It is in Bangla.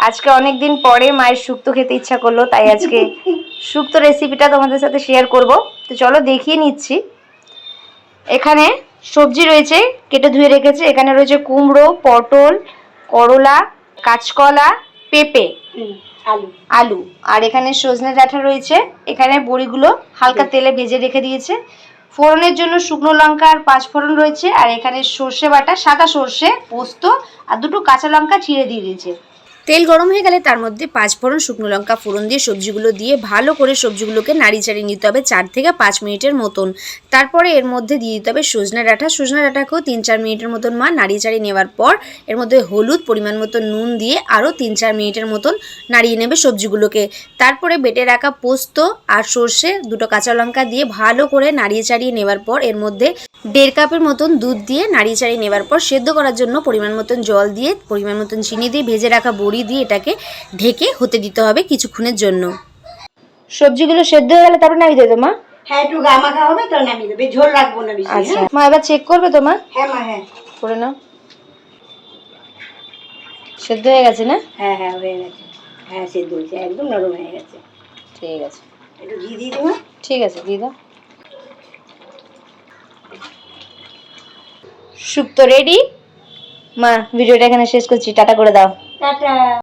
আজকে অনেক দিন পরে মায়ের শুক্তো খেতে ইচ্ছা করল তাই আজকে শুক্তো রেসিপিটা তোমাদের সাথে শেয়ার করব। তো চলো দেখিয়ে নিচ্ছি। এখানে সবজি রয়েছে কেটে ধুয়ে রেখেছে। এখানে রয়েছে কুমড়ো পটল করলা কাঁচকলা পেঁপে আলু। আলু। আর এখানে সজনে ডাঁটা রয়েছে। এখানে বড়িগুলো হালকা তেলে ভেজে রেখে দিয়েছে। ফোড়নের জন্য শুকনো লঙ্কা আর পাঁচ ফোড়ন রয়েছে। আর এখানে সর্ষে বাটা সাদা সর্ষে পোস্ত আর দুটো কাঁচা লঙ্কা ছিঁড়ে দিয়ে দিয়েছে। তেল গরম হয়ে গেলে তার মধ্যে পাঁচ ফোড়ন শুকনো লঙ্কা ফোড়ন দিয়ে সবজিগুলো দিয়ে ভালো করে সবজিগুলোকে নাড়ি চাড়িয়ে নিতে হবে চার থেকে পাঁচ মিনিটের মতন। তারপরে এর মধ্যে দিয়ে দিতে হবে সজনে ডাঁটা। সজনে ডাঁটাকেও তিন চার মিনিটের মতন মা নাড়িয়ে চাড়িয়ে নেওয়ার পর এর মধ্যে হলুদ পরিমাণ মতো নুন দিয়ে আরও তিন চার মিনিটের মতন নাড়িয়ে নেবে সবজিগুলোকে। তারপরে বেটে রাখা পোস্ত আর সর্ষে দুটো কাঁচা লঙ্কা দিয়ে ভালো করে নাড়িয়ে চাড়িয়ে নেওয়ার পর এর মধ্যে দেড় কাপের মতন দুধ দিয়ে নাড়িয়ে চাড়িয়ে নেওয়ার পর সেদ্ধ করার জন্য পরিমাণ মতন জল দিয়ে পরিমাণ মতন চিনি দিয়ে ভেজে রাখা বড়ি দিয়ে এটাকে ঢেকে হতে দিতে হবে কিছুক্ষণের জন্য। সবজিগুলো সেদ্ধ হয়ে গেলে তারপর নামিয়ে দেবো মা? হ্যাঁ একটু গা মাখা হবে তো নামিয়ে দেবে। ঝোল রাখব না বেশি আচ্ছা। হ্যাঁ? মা এবার চেক করবে তো মা? হ্যাঁ মা হ্যাঁ। করে নাও। সেদ্ধ হয়ে গেছে না? হ্যাঁ হ্যাঁ হয়ে গেছে। হ্যাঁ সেদ্ধ হয়েছে একদম নরম হয়ে গেছে। ঠিক আছে। একটু ঘি দিয়ে দেবো ঠিক আছে দিয়ে দাও। শুক্তো রেডি মা ভিডিওটা এখানে শেষ করছি। টাটা করে দাও। টাটা